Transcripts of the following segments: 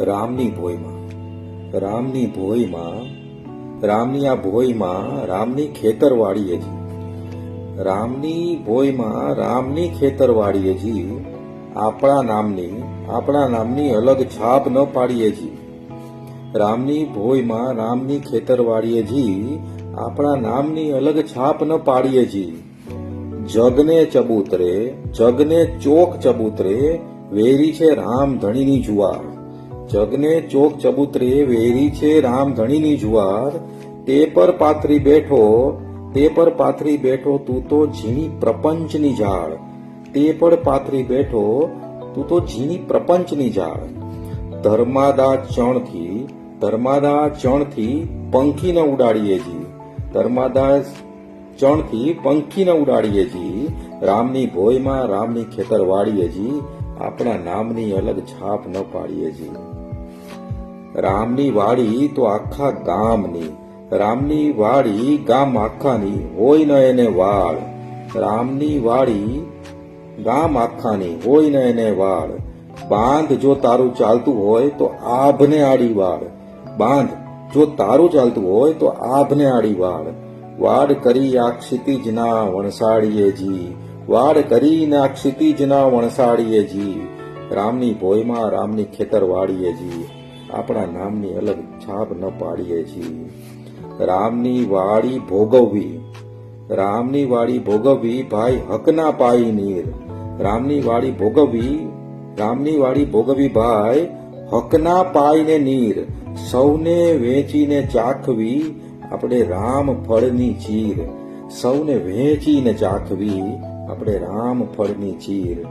રામની ભોયમાં રામની ભોયમાં, રામની આ ભોયમાં રામની ખેતરવાડીએ જી રામની ભોયમાં રામની ખેતરવાડીએ જી આપણા નામની આપણા નામની અલગ છાપ ન પાડીએ જી રામની ભોયમાં રામની ખેતરવાડીએ જી આપણા નામની અલગ છાપ ન પાડીએ જી જગને ચબૂતરે, જગને ચોક ચબૂતરે વેરી છે રામ ધણીની જુવાર. જગને ચોક ચબૂતરે વેરી છે રામ ધણીની જુવાર. તે પર પાથરી બેઠો, તે પર પાથરી બેઠો તું તો ઝીણી પ્રપંચની ઝાડ તે પર પાથરી બેઠો, તું તો ઝીણી પ્રપંચની ઝાડ ધર્માદા ચણથી ધર્માદા ચણથી પંખીને ઉડાડીએ જી. ધર્માદા ચણથી પંખીને ઉડાડીએ જી. રામની ભોયમાં રામની ખેતર વાળીએ જી. આપણા નામની અલગ છાપ ન પાડીએ છીએ રામની વાડી તો આખા ગામની, રામની વાડી ગામ આખાની હોય ન એને વાળ. રામની વાડી ગામ આખાની હોય ન એને વાળ. બાંધ જો તારું ચાલતું હોય તો આભને આડી વાળ. બાંધ જો તારું ચાલતું હોય તો આભને આડી વાળ. વાડ કરી આ ક્ષિતિજના વણસાડીએ જી. વાડ કરીને આ ક્ષિતિજના વણસાડીએ જી. રામની ભોયમાં રામની ખેતર વાળીએ જી. આપણા નામની અલગ છાપ ન પાડીએ જી. રામની વાડી ભોગવવી. રામની વાડી ભોગવવી ભાઈ હકના પાઈ નીર. રામની વાડી ભોગવવી, રામની વાડી ભોગવવી ભાઈ હકના પાઈને નીર. સૌને વેચીને ચાખવી આપણે રામ ફળની ચીર. સૌને વેચીને ચાખવી આપણે રામ ફળની ચીર.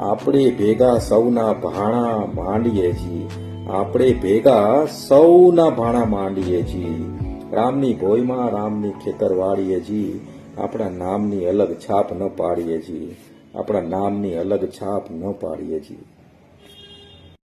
આપણે ભેગા સૌના ભાણા માંડીએ છીએ. આપણે ભેગા સૌના ભાણા માંડીએ છીએ. રામની ભોયમાં રામની ખેતર વાળીએ છીએ. આપણા નામની અલગ છાપ ન પાડીએ છીએ. આપણા નામની અલગ છાપ ન પાડીએ છીએ.